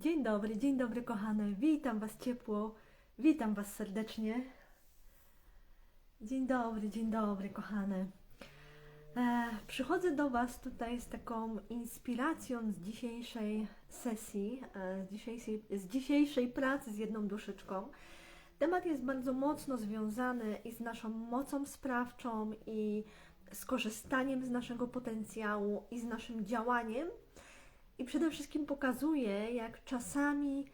Dzień dobry, dzień dobry kochane. Witam Was ciepło. Witam Was serdecznie. Dzień dobry, dzień dobry kochane. E, przychodzę do Was tutaj z taką inspiracją z dzisiejszej sesji, e, z, dzisiejszej, z dzisiejszej pracy z jedną duszyczką. Temat jest bardzo mocno związany i z naszą mocą sprawczą, i z korzystaniem z naszego potencjału, i z naszym działaniem. I przede wszystkim pokazuje, jak czasami,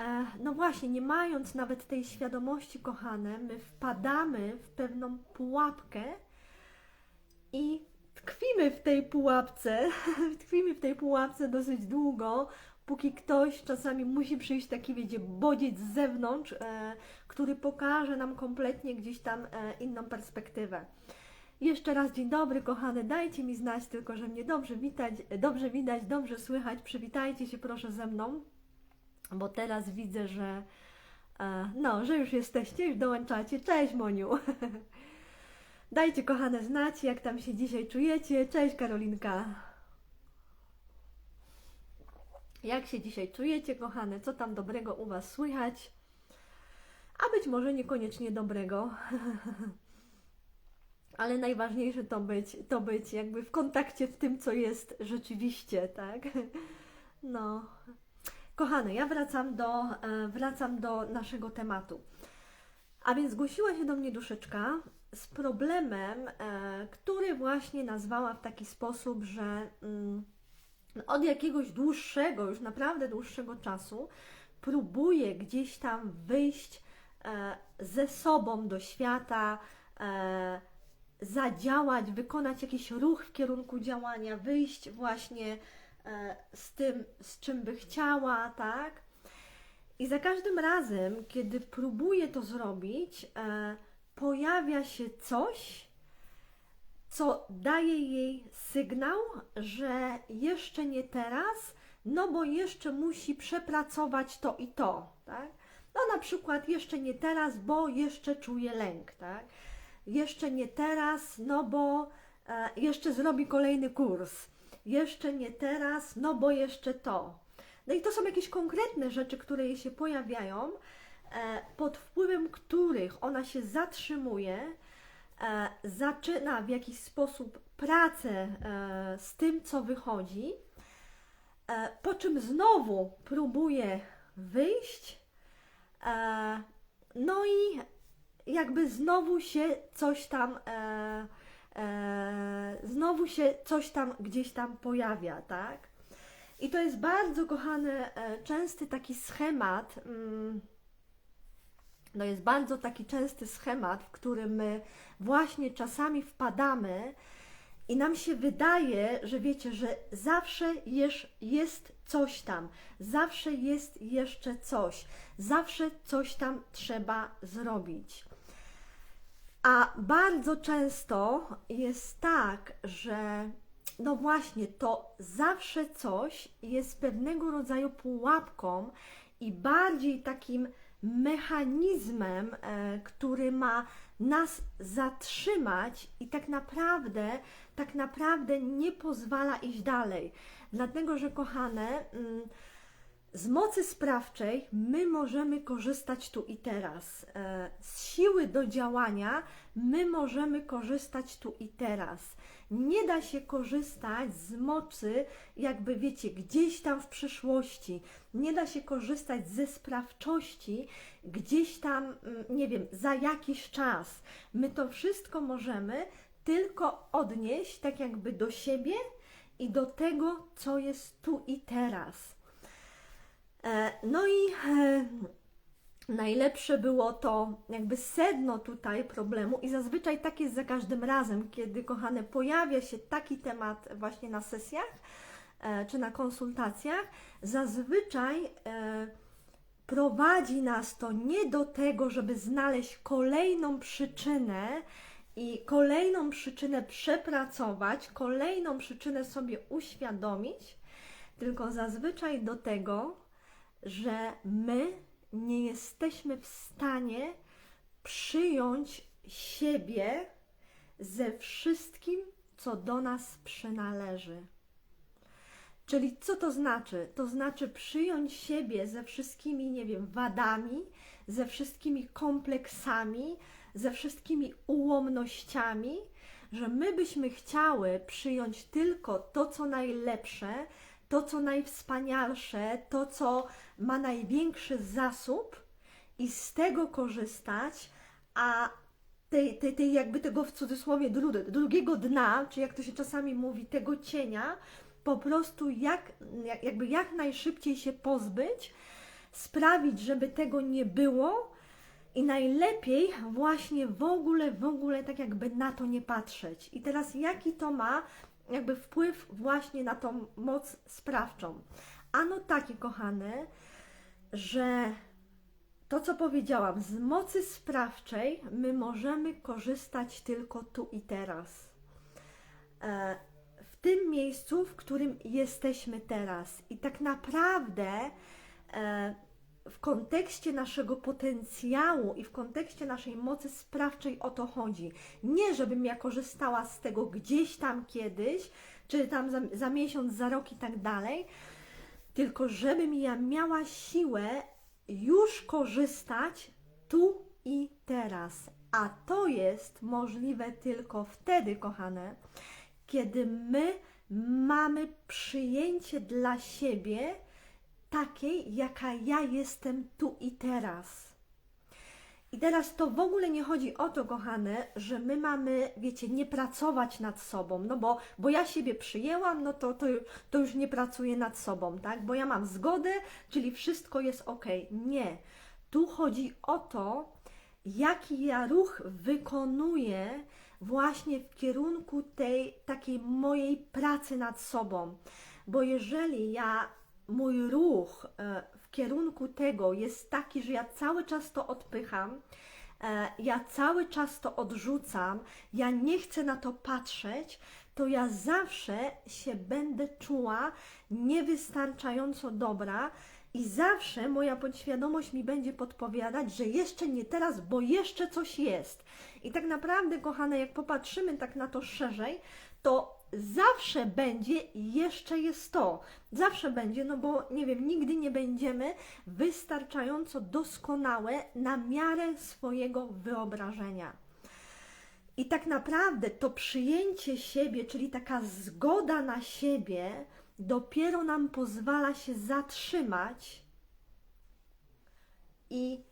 e, no właśnie, nie mając nawet tej świadomości, kochane, my wpadamy w pewną pułapkę i tkwimy w tej pułapce, tkwimy w tej pułapce dosyć długo, póki ktoś czasami musi przyjść taki, wiecie, bodziec z zewnątrz, e, który pokaże nam kompletnie gdzieś tam e, inną perspektywę. Jeszcze raz dzień dobry, kochane. Dajcie mi znać tylko, że mnie dobrze widać, dobrze widać, dobrze słychać. Przywitajcie się proszę ze mną, bo teraz widzę, że e, no, że już jesteście, już dołączacie. Cześć Moniu. Dajcie kochane znać, jak tam się dzisiaj czujecie. Cześć Karolinka. Jak się dzisiaj czujecie, kochane? Co tam dobrego u Was słychać? A być może niekoniecznie dobrego. ale najważniejsze to być, to być jakby w kontakcie w tym, co jest rzeczywiście, tak? No. Kochane, ja wracam do, e, wracam do naszego tematu. A więc zgłosiła się do mnie duszeczka z problemem, e, który właśnie nazwała w taki sposób, że mm, od jakiegoś dłuższego, już naprawdę dłuższego czasu próbuje gdzieś tam wyjść e, ze sobą do świata, zadziałać, wykonać jakiś ruch w kierunku działania, wyjść właśnie e, z tym, z czym by chciała, tak? I za każdym razem, kiedy próbuje to zrobić, e, pojawia się coś, co daje jej sygnał, że jeszcze nie teraz, no bo jeszcze musi przepracować to i to, tak? No na przykład jeszcze nie teraz, bo jeszcze czuje lęk, tak? Jeszcze nie teraz, no bo e, jeszcze zrobi kolejny kurs, jeszcze nie teraz, no bo jeszcze to. No i to są jakieś konkretne rzeczy, które jej się pojawiają, e, pod wpływem których ona się zatrzymuje, e, zaczyna w jakiś sposób pracę z tym, co wychodzi, po czym znowu próbuje wyjść. No i jakby znowu się coś tam, e, e, znowu się coś tam gdzieś tam pojawia, tak? I to jest bardzo kochany, e, częsty taki schemat. Mm, no jest bardzo taki częsty schemat, w którym my właśnie czasami wpadamy i nam się wydaje, że wiecie, że zawsze jest, jest coś tam, zawsze jest jeszcze coś, zawsze coś tam trzeba zrobić. A bardzo często jest tak, że no właśnie, to zawsze coś jest pewnego rodzaju pułapką i bardziej takim mechanizmem, e, który ma nas zatrzymać i tak naprawdę, tak naprawdę nie pozwala iść dalej. Dlatego, że kochane, mm, z mocy sprawczej my możemy korzystać tu i teraz. E, z siły do działania my możemy korzystać tu i teraz. Nie da się korzystać z mocy, jakby wiecie, gdzieś tam w przyszłości. Nie da się korzystać ze sprawczości gdzieś tam, mm, nie wiem, za jakiś czas. My to wszystko możemy tylko odnieść tak jakby do siebie i do tego, co jest tu i teraz. E, no i e, najlepsze było to jakby sedno tutaj problemu i zazwyczaj tak jest za każdym razem, kiedy kochane pojawia się taki temat właśnie na sesjach e, czy na konsultacjach, zazwyczaj prowadzi nas to nie do tego, żeby znaleźć kolejną przyczynę i kolejną przyczynę przepracować, kolejną przyczynę sobie uświadomić, tylko zazwyczaj do tego, że my nie jesteśmy w stanie przyjąć siebie ze wszystkim, co do nas przynależy. Czyli co to znaczy? To znaczy przyjąć siebie ze wszystkimi, nie wiem, wadami, ze wszystkimi kompleksami, ze wszystkimi ułomnościami, że my byśmy chciały przyjąć tylko to, co najlepsze, to, co najwspanialsze, to, co ma największy zasób i z tego korzystać, a tej, tej, tej jakby tego w cudzysłowie dru- drugiego dna, czy jak to się czasami mówi, tego cienia, po prostu jak, jakby jak najszybciej się pozbyć, sprawić, żeby tego nie było i najlepiej właśnie w ogóle, w ogóle tak jakby na to nie patrzeć. I teraz jaki to ma jakby wpływ właśnie na tą moc sprawczą? Ano taki, kochane, że to, co powiedziałam, z mocy sprawczej my możemy korzystać tylko tu i teraz. E, w tym miejscu, w którym jesteśmy teraz. I tak naprawdę e, w kontekście naszego potencjału i w kontekście naszej mocy sprawczej o to chodzi. Nie, żebym ja korzystała z tego gdzieś tam kiedyś, czy tam za, za miesiąc, za rok i tak dalej, tylko żebym ja miała siłę już korzystać tu i teraz. A to jest możliwe tylko wtedy, kochane, kiedy my mamy przyjęcie dla siebie takiej, jaka ja jestem tu i teraz. I teraz to w ogóle nie chodzi o to, kochane, że my mamy, wiecie, nie pracować nad sobą, no bo, bo ja siebie przyjęłam, no to, to, to już nie pracuję nad sobą, tak? Bo ja mam zgodę, czyli wszystko jest ok. Nie. Tu chodzi o to, jaki ja ruch wykonuję właśnie w kierunku tej takiej mojej pracy nad sobą. Bo jeżeli ja mój ruch e, w kierunku tego jest taki, że ja cały czas to odpycham, e, ja cały czas to odrzucam, ja nie chcę na to patrzeć, to ja zawsze się będę czuła niewystarczająco dobra i zawsze moja podświadomość mi będzie podpowiadać, że jeszcze nie teraz, bo jeszcze coś jest. I tak naprawdę, kochane, jak popatrzymy tak na to szerzej, to zawsze będzie jeszcze jest to. Zawsze będzie, no bo nie wiem, nigdy nie będziemy wystarczająco doskonałe na miarę swojego wyobrażenia. I tak naprawdę to przyjęcie siebie, czyli taka zgoda na siebie, dopiero nam pozwala się zatrzymać i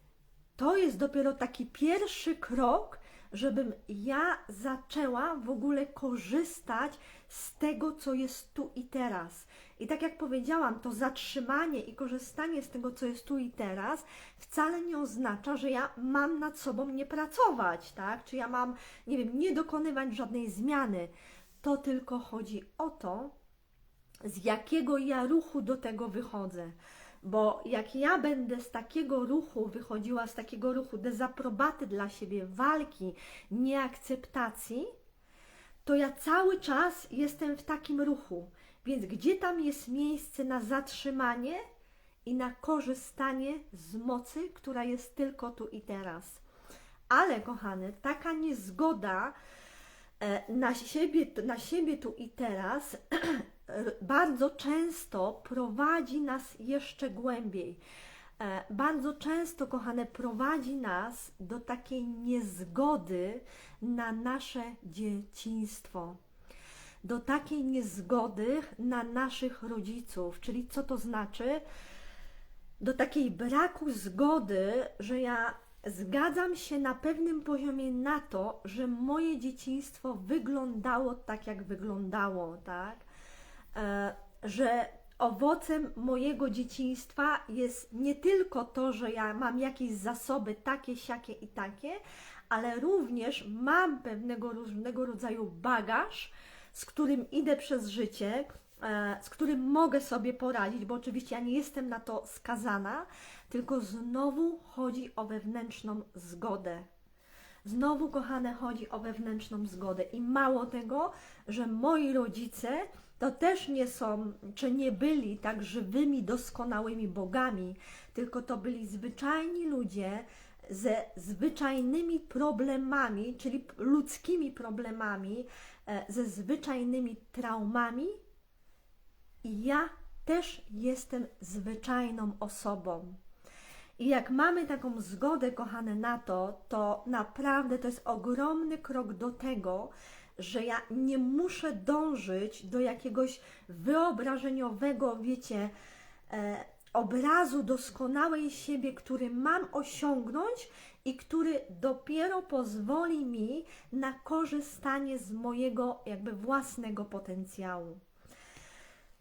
to jest dopiero taki pierwszy krok, żebym ja zaczęła w ogóle korzystać z tego, co jest tu i teraz. I tak jak powiedziałam, to zatrzymanie i korzystanie z tego, co jest tu i teraz, wcale nie oznacza, że ja mam nad sobą nie pracować, tak? Czy ja mam, nie wiem, nie dokonywać żadnej zmiany. To tylko chodzi o to, z jakiego ja ruchu do tego wychodzę. Bo jak ja będę z takiego ruchu wychodziła, z takiego ruchu dezaprobaty dla siebie, walki, nieakceptacji, to ja cały czas jestem w takim ruchu. Więc gdzie tam jest miejsce na zatrzymanie i na korzystanie z mocy, która jest tylko tu i teraz? Ale, kochany, taka niezgoda e, na siebie, na siebie tu i teraz bardzo często prowadzi nas jeszcze głębiej. E, bardzo często, kochane, prowadzi nas do takiej niezgody na nasze dzieciństwo, do takiej niezgody na naszych rodziców. Czyli co to znaczy? Do takiej braku zgody, że ja zgadzam się na pewnym poziomie na to, że moje dzieciństwo wyglądało tak, jak wyglądało, tak? E, że owocem mojego dzieciństwa jest nie tylko to, że ja mam jakieś zasoby takie, siakie i takie, ale również mam pewnego różnego rodzaju bagaż, z którym idę przez życie, e, z którym mogę sobie poradzić, bo oczywiście ja nie jestem na to skazana, tylko znowu chodzi o wewnętrzną zgodę. Znowu, kochane, chodzi o wewnętrzną zgodę. I mało tego, że moi rodzice to też nie są, czy nie byli tak żywymi, doskonałymi bogami, tylko to byli zwyczajni ludzie ze zwyczajnymi problemami, czyli ludzkimi problemami, e, ze zwyczajnymi traumami i ja też jestem zwyczajną osobą. I jak mamy taką zgodę, kochane, na to, to naprawdę to jest ogromny krok do tego, że ja nie muszę dążyć do jakiegoś wyobrażeniowego, wiecie, e, obrazu doskonałej siebie, który mam osiągnąć i który dopiero pozwoli mi na korzystanie z mojego jakby własnego potencjału.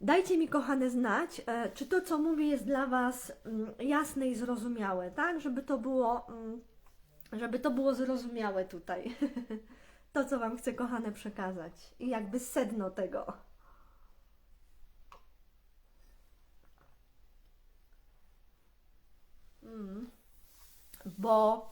Dajcie mi, kochane, znać, e, czy to, co mówię, jest dla Was mm, jasne i zrozumiałe, tak? Żeby to było, mm, żeby to było zrozumiałe tutaj. To, co Wam chcę, kochane, przekazać. I jakby sedno tego. Mm. Bo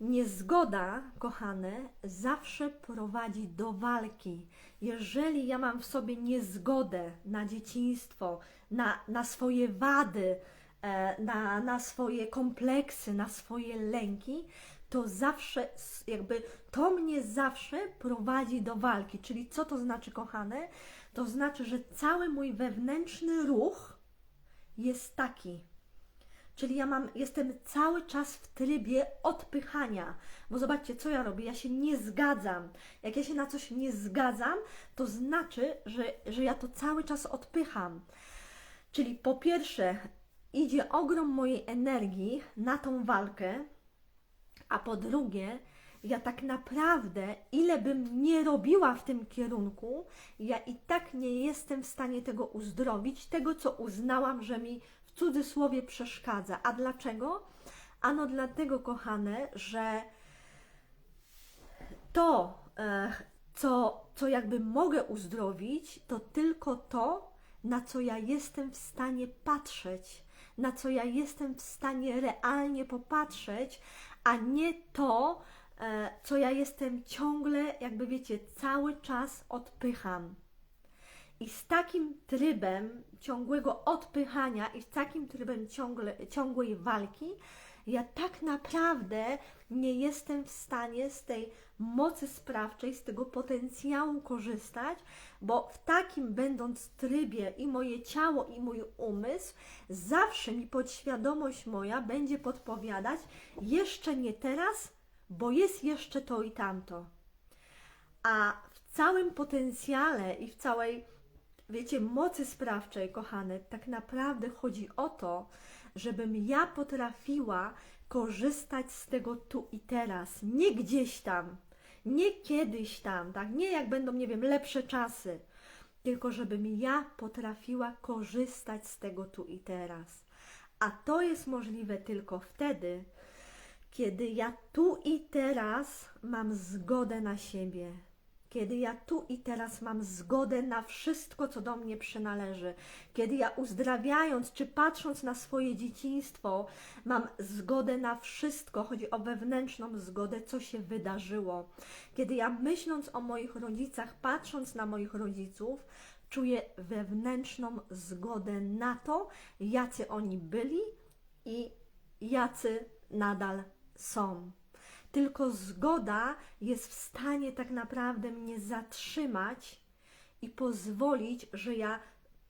niezgoda, kochane, zawsze prowadzi do walki. Jeżeli ja mam w sobie niezgodę na dzieciństwo, na, na swoje wady, e, na, na swoje kompleksy, na swoje lęki, to zawsze, jakby to mnie zawsze prowadzi do walki. Czyli co to znaczy, kochane? To znaczy, że cały mój wewnętrzny ruch jest taki. Czyli ja mam, jestem cały czas w trybie odpychania, bo zobaczcie, co ja robię. Ja się nie zgadzam. Jak ja się na coś nie zgadzam, to znaczy, że, że ja to cały czas odpycham. Czyli po pierwsze, idzie ogrom mojej energii na tą walkę, a po drugie, ja tak naprawdę, ile bym nie robiła w tym kierunku, ja i tak nie jestem w stanie tego uzdrowić, tego co uznałam, że mi w cudzysłowie przeszkadza. A dlaczego? Ano dlatego, kochane, że to, e, co, co jakby mogę uzdrowić, to tylko to, na co ja jestem w stanie patrzeć, na co ja jestem w stanie realnie popatrzeć, a nie to, e, co ja jestem ciągle, jakby wiecie, cały czas odpycham. I z takim trybem ciągłego odpychania i z takim trybem ciągle, ciągłej walki, ja tak naprawdę nie jestem w stanie z tej mocy sprawczej, z tego potencjału korzystać, bo w takim będąc trybie i moje ciało, i mój umysł, zawsze mi podświadomość moja będzie podpowiadać, jeszcze nie teraz, bo jest jeszcze to i tamto. A w całym potencjale i w całej, wiecie, mocy sprawczej, kochane, tak naprawdę chodzi o to, żebym ja potrafiła korzystać z tego tu i teraz, nie gdzieś tam, nie kiedyś tam, tak? Nie jak będą, nie wiem, lepsze czasy, tylko żebym ja potrafiła korzystać z tego tu i teraz. A to jest możliwe tylko wtedy, kiedy ja tu i teraz mam zgodę na siebie, kiedy ja tu i teraz mam zgodę na wszystko, co do mnie przynależy, kiedy ja uzdrawiając czy patrząc na swoje dzieciństwo, mam zgodę na wszystko, chodzi o wewnętrzną zgodę, co się wydarzyło, kiedy ja myśląc o moich rodzicach, patrząc na moich rodziców, czuję wewnętrzną zgodę na to, jacy oni byli i jacy nadal są. Tylko zgoda jest w stanie tak naprawdę mnie zatrzymać i pozwolić, że ja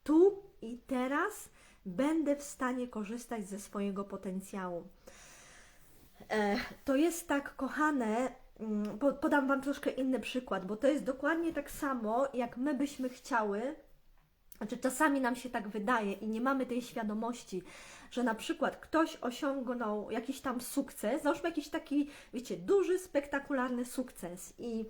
tu i teraz będę w stanie korzystać ze swojego potencjału. E, to jest tak, kochane, mm, po- podam Wam troszkę inny przykład, bo to jest dokładnie tak samo, jak my byśmy chciały, znaczy czasami nam się tak wydaje i nie mamy tej świadomości, że na przykład ktoś osiągnął jakiś tam sukces, załóżmy jakiś taki, wiecie, duży, spektakularny sukces i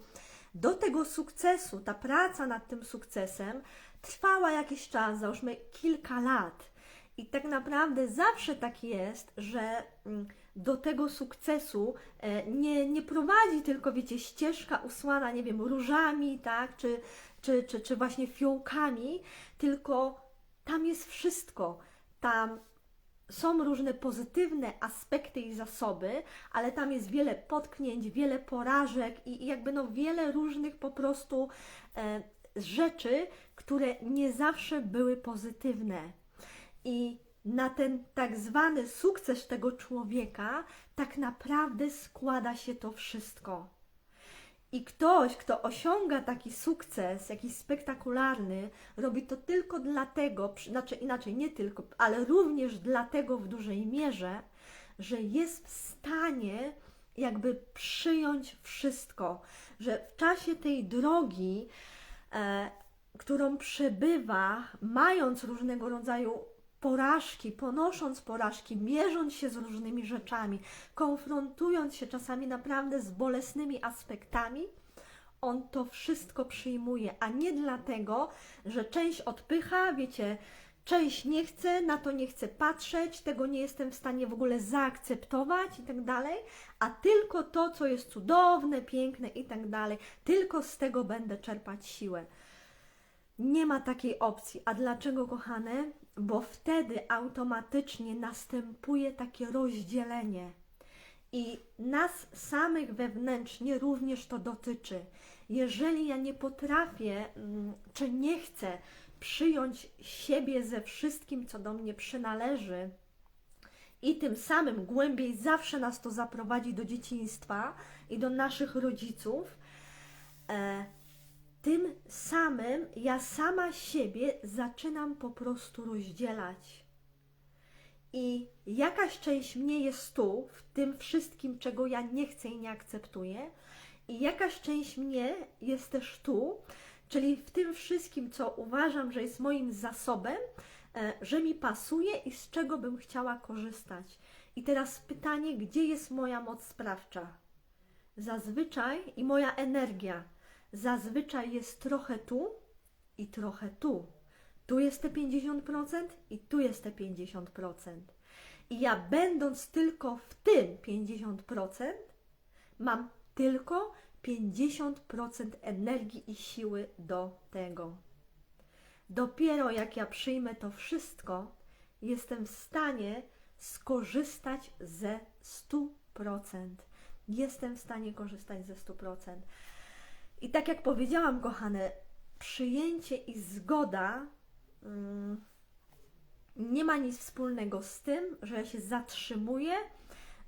do tego sukcesu, ta praca nad tym sukcesem trwała jakiś czas, załóżmy kilka lat. I tak naprawdę zawsze tak jest, że mm, do tego sukcesu e, nie, nie prowadzi tylko, wiecie, ścieżka usłana, nie wiem, różami, tak, czy, czy, czy, czy właśnie fiołkami, tylko tam jest wszystko. Tam są różne pozytywne aspekty i zasoby, ale tam jest wiele potknięć, wiele porażek i, i jakby no wiele różnych po prostu e, rzeczy, które nie zawsze były pozytywne. I na ten tak zwany sukces tego człowieka tak naprawdę składa się to wszystko. I ktoś, kto osiąga taki sukces, jakiś spektakularny, robi to tylko dlatego, znaczy inaczej, nie tylko, ale również dlatego w dużej mierze, że jest w stanie jakby przyjąć wszystko, że w czasie tej drogi, e, którą przebywa, mając różnego rodzaju porażki, ponosząc porażki, mierząc się z różnymi rzeczami, konfrontując się czasami naprawdę z bolesnymi aspektami, on to wszystko przyjmuje, a nie dlatego, że część odpycha, wiecie, część nie chce, na to nie chce patrzeć, tego nie jestem w stanie w ogóle zaakceptować i tak dalej, a tylko to, co jest cudowne, piękne i tak dalej, tylko z tego będę czerpać siłę. Nie ma takiej opcji. A dlaczego, kochane? Bo wtedy automatycznie następuje takie rozdzielenie. I nas samych wewnętrznie również to dotyczy. Jeżeli ja nie potrafię, mm, czy nie chcę przyjąć siebie ze wszystkim, co do mnie przynależy, i tym samym głębiej zawsze nas to zaprowadzi do dzieciństwa i do naszych rodziców, e, tym samym ja sama siebie zaczynam po prostu rozdzielać. I jakaś część mnie jest tu, w tym wszystkim, czego ja nie chcę i nie akceptuję, i jakaś część mnie jest też tu, czyli w tym wszystkim, co uważam, że jest moim zasobem, e, że mi pasuje i z czego bym chciała korzystać. I teraz pytanie, gdzie jest moja moc sprawcza? Zazwyczaj i moja energia zazwyczaj jest trochę tu i trochę tu. Tu jest te 50% i tu jest te 50%. I ja będąc tylko w tym 50%, mam tylko 50% energii i siły do tego. Dopiero jak ja przyjmę to wszystko, jestem w stanie skorzystać ze 100%. Jestem w stanie korzystać ze 100%. I tak jak powiedziałam, kochane, przyjęcie i zgoda mm, nie ma nic wspólnego z tym, że ja się zatrzymuję,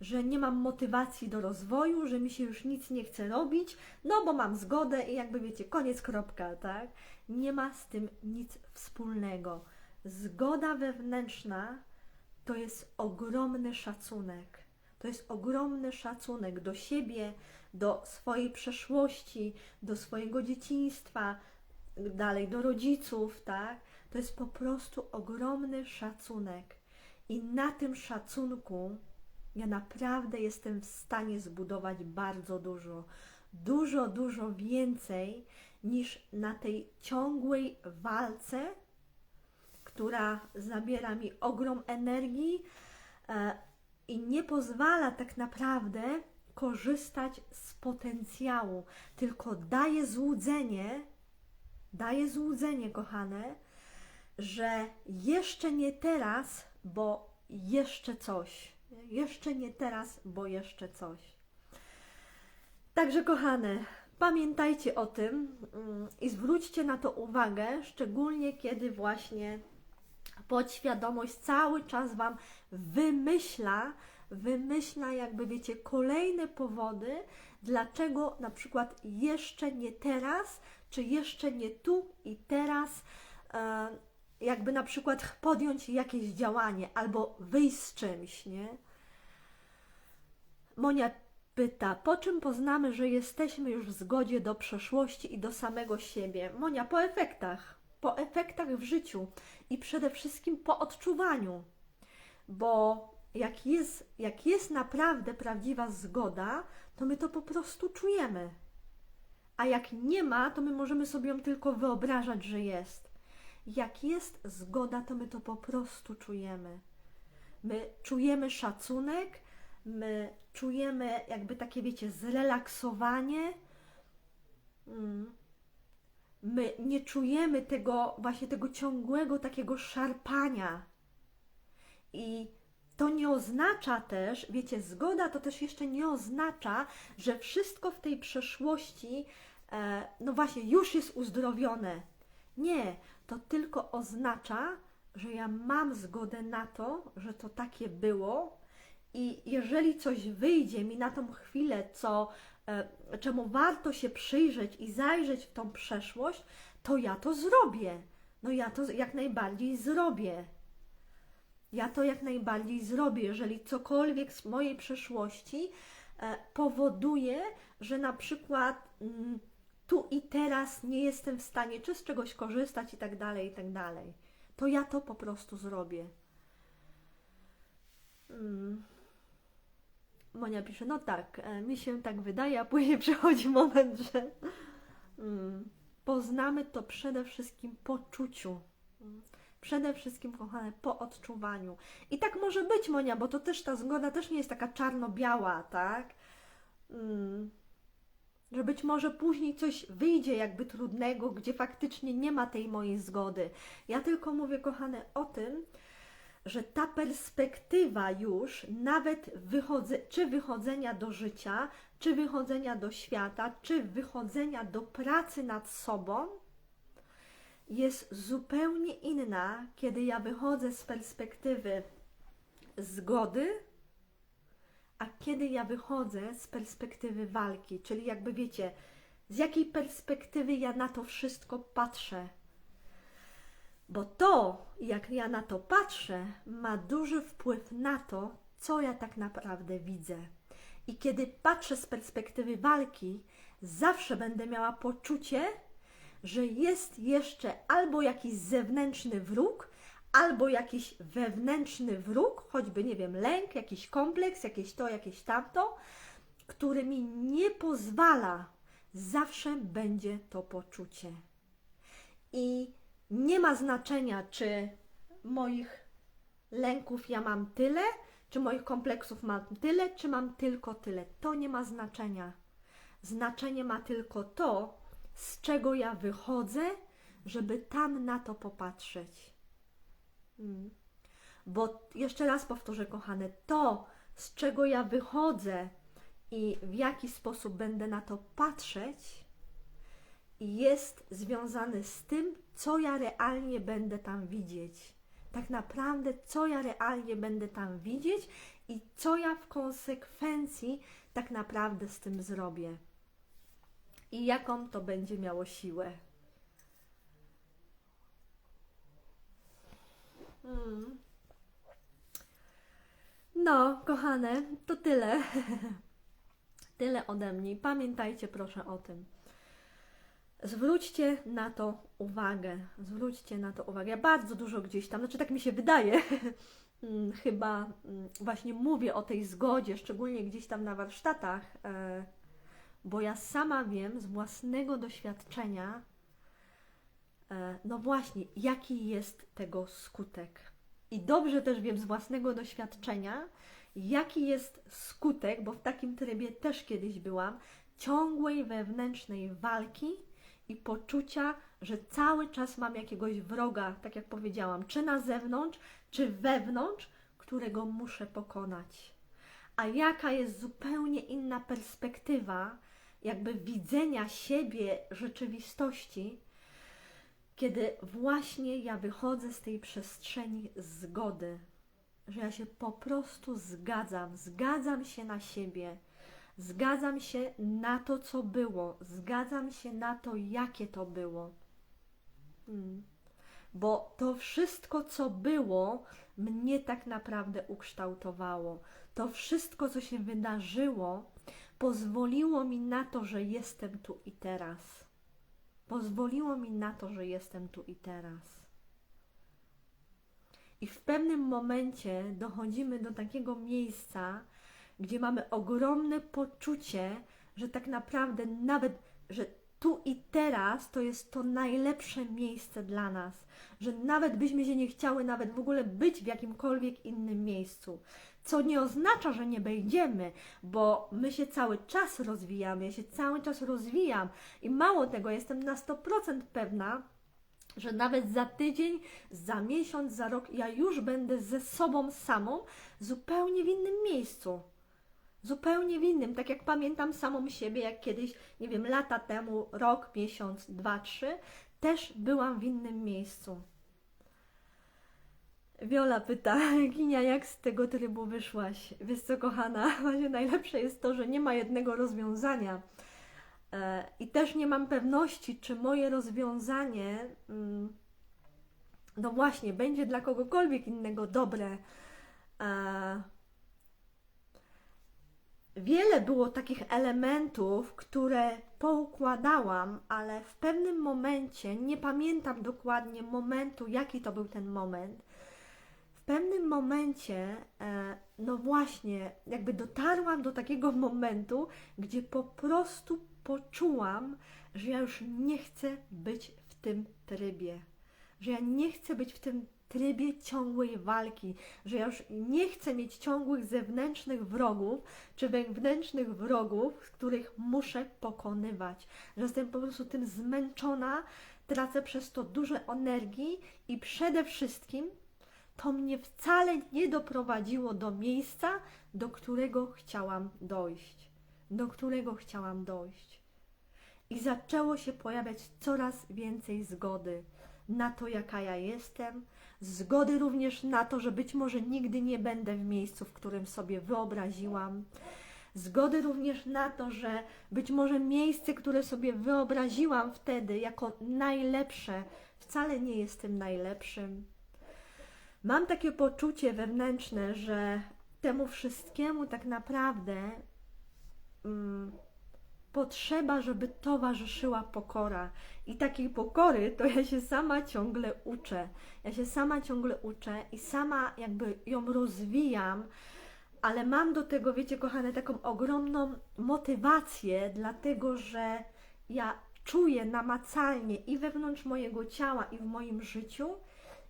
że nie mam motywacji do rozwoju, że mi się już nic nie chce robić, no bo mam zgodę i jakby wiecie, koniec, kropka, tak? Nie ma z tym nic wspólnego. Zgoda wewnętrzna to jest ogromny szacunek. To jest ogromny szacunek do siebie, do swojej przeszłości, do swojego dzieciństwa, dalej do rodziców, tak? To jest po prostu ogromny szacunek. I na tym szacunku ja naprawdę jestem w stanie zbudować bardzo dużo. Dużo, dużo więcej niż na tej ciągłej walce, która zabiera mi ogrom energii e, i nie pozwala tak naprawdę korzystać z potencjału, tylko daje złudzenie, daje złudzenie, kochane, że jeszcze nie teraz, bo jeszcze coś. Jeszcze nie teraz, bo jeszcze coś. Także, kochane, pamiętajcie o tym mm, i zwróćcie na to uwagę, szczególnie kiedy właśnie podświadomość cały czas Wam wymyśla, wymyśla jakby wiecie kolejne powody, dlaczego na przykład jeszcze nie teraz, czy jeszcze nie tu i teraz, e, jakby na przykład podjąć jakieś działanie albo wyjść z czymś, nie? Monia pyta, po czym poznamy, że jesteśmy już w zgodzie do przeszłości i do samego siebie? Monia, po efektach, po efektach w życiu i przede wszystkim po odczuwaniu, bo jak jest, jak jest naprawdę prawdziwa zgoda, to my to po prostu czujemy. A jak nie ma, to my możemy sobie ją tylko wyobrażać, że jest. Jak jest zgoda, to my to po prostu czujemy. My czujemy szacunek, my czujemy jakby takie, wiecie, zrelaksowanie. Mm. My nie czujemy tego, właśnie tego ciągłego takiego szarpania. I to nie oznacza też, wiecie, zgoda to też jeszcze nie oznacza, że wszystko w tej przeszłości, e, no właśnie, już jest uzdrowione. Nie, to tylko oznacza, że ja mam zgodę na to, że to takie było i jeżeli coś wyjdzie mi na tą chwilę, co czemu warto się przyjrzeć i zajrzeć w tą przeszłość, to ja to zrobię. No ja to jak najbardziej zrobię. Ja to jak najbardziej zrobię, jeżeli cokolwiek z mojej przeszłości e, powoduje, że na przykład mm, tu i teraz nie jestem w stanie czy z czegoś korzystać i tak dalej, i tak dalej. To ja to po prostu zrobię. Mm. Monia pisze, no tak, e, mi się tak wydaje, a później przychodzi moment, że mm, poznamy to przede wszystkim po czuciu. Mm. Przede wszystkim, kochane, po odczuwaniu. I tak może być, Monia, bo to też ta zgoda też nie jest taka czarno-biała, tak? Mm. Że być może później coś wyjdzie jakby trudnego, gdzie faktycznie nie ma tej mojej zgody. Ja tylko mówię, kochane, o tym, że ta perspektywa już nawet wychodze, czy wychodzenia do życia, czy wychodzenia do świata, czy wychodzenia do pracy nad sobą jest zupełnie inna, kiedy ja wychodzę z perspektywy zgody, a kiedy ja wychodzę z perspektywy walki, czyli jakby wiecie, z jakiej perspektywy ja na to wszystko patrzę. Bo to, jak ja na to patrzę, ma duży wpływ na to, co ja tak naprawdę widzę. I kiedy patrzę z perspektywy walki, zawsze będę miała poczucie, że jest jeszcze albo jakiś zewnętrzny wróg, albo jakiś wewnętrzny wróg, choćby, nie wiem, lęk, jakiś kompleks, jakieś to, jakieś tamto, który mi nie pozwala. Zawsze będzie to poczucie. I nie ma znaczenia, czy moich lęków ja mam tyle, czy moich kompleksów mam tyle, czy mam tylko tyle. To nie ma znaczenia. Znaczenie ma tylko to, z czego ja wychodzę, żeby tam na to popatrzeć. Mm. Bo jeszcze raz powtórzę, kochane, to, z czego ja wychodzę i w jaki sposób będę na to patrzeć, jest związane z tym, co ja realnie będę tam widzieć. Tak naprawdę, co ja realnie będę tam widzieć i co ja w konsekwencji tak naprawdę z tym zrobię. I jaką to będzie miało siłę. Hmm. No, kochane, to tyle. tyle ode mnie. Pamiętajcie proszę o tym. Zwróćcie na to uwagę. Zwróćcie na to uwagę. Ja bardzo dużo gdzieś tam, znaczy tak mi się wydaje, mm, chyba mm, właśnie mówię o tej zgodzie, szczególnie gdzieś tam na warsztatach, e, bo ja sama wiem z własnego doświadczenia, e, no właśnie, jaki jest tego skutek. I dobrze też wiem z własnego doświadczenia, jaki jest skutek, bo w takim trybie też kiedyś byłam, ciągłej wewnętrznej walki i poczucia, że cały czas mam jakiegoś wroga, tak jak powiedziałam, czy na zewnątrz, czy wewnątrz, którego muszę pokonać. A jaka jest zupełnie inna perspektywa, jakby widzenia siebie, rzeczywistości, kiedy właśnie ja wychodzę z tej przestrzeni zgody, że ja się po prostu zgadzam, zgadzam się na siebie, zgadzam się na to, co było, zgadzam się na to, jakie to było. Hmm. Bo to wszystko, co było, mnie tak naprawdę ukształtowało. To wszystko, co się wydarzyło, pozwoliło mi na to, że jestem tu i teraz. Pozwoliło mi na to, że jestem tu i teraz. I w pewnym momencie dochodzimy do takiego miejsca, gdzie mamy ogromne poczucie, że tak naprawdę nawet, że tu i teraz to jest to najlepsze miejsce dla nas, że nawet byśmy się nie chciały nawet w ogóle być w jakimkolwiek innym miejscu. Co nie oznacza, że nie będziemy, bo my się cały czas rozwijamy, ja się cały czas rozwijam i mało tego, jestem na 100% pewna, że nawet za tydzień, za miesiąc, za rok ja już będę ze sobą samą zupełnie w innym miejscu. Zupełnie w innym, tak jak pamiętam samą siebie, jak kiedyś, nie wiem, lata temu, rok, miesiąc, dwa, trzy, też byłam w innym miejscu. Wiola pyta, Ginia, jak z tego trybu wyszłaś? Wiesz co, kochana, właśnie najlepsze jest to, że nie ma jednego rozwiązania. E, I też nie mam pewności, czy moje rozwiązanie, mm, no właśnie, będzie dla kogokolwiek innego dobre. Wiele było takich elementów, które poukładałam, ale w pewnym momencie, nie pamiętam dokładnie momentu, jaki to był ten moment. W pewnym momencie, e, no właśnie, jakby dotarłam do takiego momentu, gdzie po prostu poczułam, że ja już nie chcę być w tym trybie, że ja nie chcę być w tym trybie ciągłej walki, że ja już nie chcę mieć ciągłych zewnętrznych wrogów, czy wewnętrznych wrogów, których muszę pokonywać. Że jestem po prostu tym zmęczona, tracę przez to dużo energii i przede wszystkim to mnie wcale nie doprowadziło do miejsca, do którego chciałam dojść. Do którego chciałam dojść. I zaczęło się pojawiać coraz więcej zgody na to, jaka ja jestem, zgody również na to, że być może nigdy nie będę w miejscu, w którym sobie wyobraziłam. Zgody również na to, że być może miejsce, które sobie wyobraziłam wtedy jako najlepsze, wcale nie jest tym najlepszym. Mam takie poczucie wewnętrzne, że temu wszystkiemu tak naprawdę mm, potrzeba, żeby towarzyszyła pokora. I takiej pokory to ja się sama ciągle uczę. Ja się sama ciągle uczę i sama jakby ją rozwijam, ale mam do tego, wiecie, kochane, taką ogromną motywację, dlatego że ja czuję namacalnie i wewnątrz mojego ciała, i w moim życiu,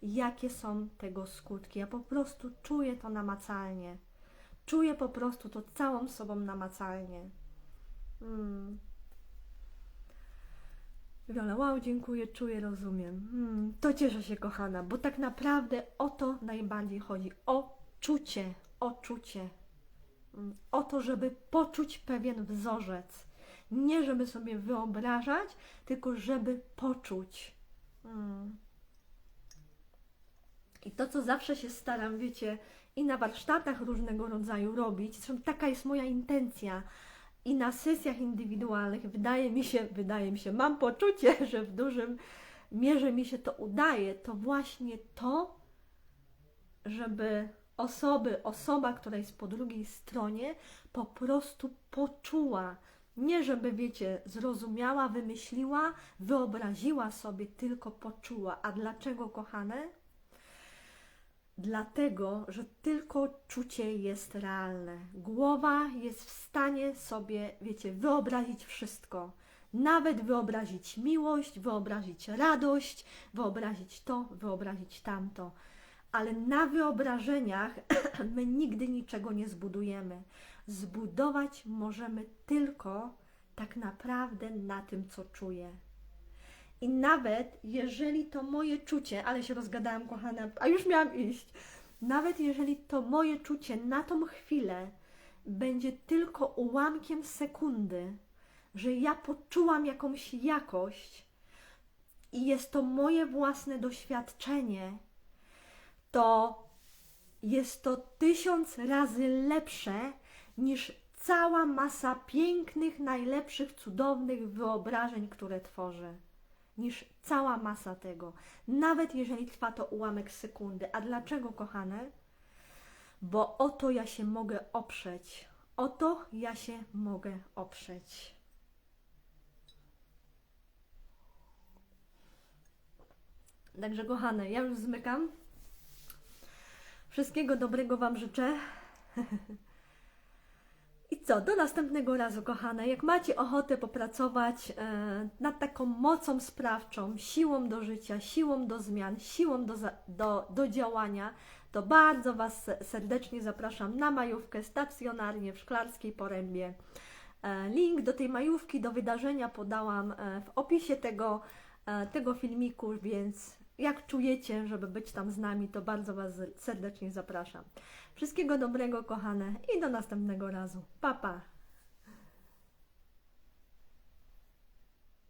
jakie są tego skutki. Ja po prostu czuję to namacalnie. Czuję po prostu to całą sobą namacalnie. Hmm. Wiola, wow, dziękuję, czuję, rozumiem. Hmm, to cieszę się, kochana, bo tak naprawdę o to najbardziej chodzi. O czucie, o czucie. Hmm, O to, żeby poczuć pewien wzorzec. Nie żeby sobie wyobrażać, tylko żeby poczuć. Hmm. I to, co zawsze się staram, wiecie, i na warsztatach różnego rodzaju robić, zresztą taka jest moja intencja, i na sesjach indywidualnych wydaje mi się, wydaje mi się, mam poczucie, że w dużym mierze mi się to udaje, to właśnie to, żeby osoby, osoba, która jest po drugiej stronie, po prostu poczuła. Nie żeby, wiecie, zrozumiała, wymyśliła, wyobraziła sobie, tylko poczuła. A dlaczego, kochane? Dlatego, że tylko czucie jest realne. Głowa jest w stanie sobie, wiecie, wyobrazić wszystko. Nawet wyobrazić miłość, wyobrazić radość, wyobrazić to, wyobrazić tamto. Ale na wyobrażeniach my nigdy niczego nie zbudujemy. Zbudować możemy tylko tak naprawdę na tym, co czuję. I nawet jeżeli to moje czucie, ale się rozgadałam, kochana, a już miałam iść. Nawet jeżeli to moje czucie na tą chwilę będzie tylko ułamkiem sekundy, że ja poczułam jakąś jakość i jest to moje własne doświadczenie, to jest to tysiąc razy lepsze niż cała masa pięknych, najlepszych, cudownych wyobrażeń, które tworzę niż cała masa tego, nawet jeżeli trwa to ułamek sekundy. A dlaczego, kochane? Bo o to ja się mogę oprzeć. O to ja się mogę oprzeć. Także, kochane, ja już zmykam. Wszystkiego dobrego Wam życzę. I co, do następnego razu, kochane. Jak macie ochotę popracować e, nad taką mocą sprawczą, siłą do życia, siłą do zmian, siłą do, do, do działania, to bardzo Was serdecznie zapraszam na majówkę stacjonarnie w Szklarskiej Porębie. E, link do tej majówki, do wydarzenia podałam e, w opisie tego, tego filmiku, więc jak czujecie, żeby być tam z nami, to bardzo Was serdecznie zapraszam. Wszystkiego dobrego, kochane, i do następnego razu. Pa, pa!